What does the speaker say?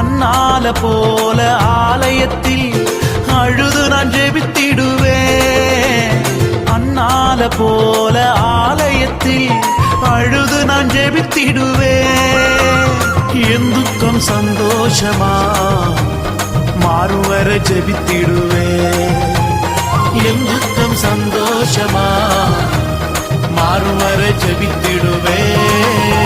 அண்ணால போல ஆலயத்தில் அழுது நான் ஜெபித்திடுவேன். அண்ணால போல ஆலயத்தில் அழுது நான் ஜெபித்திடுவேன். என் துக்கம் சந்தோஷமா? மாறும் வர ஜெபித்திடுவேன். என் துக்கம் சந்தோஷமா? மாறும் வர ஜெபித்திடுவேன்.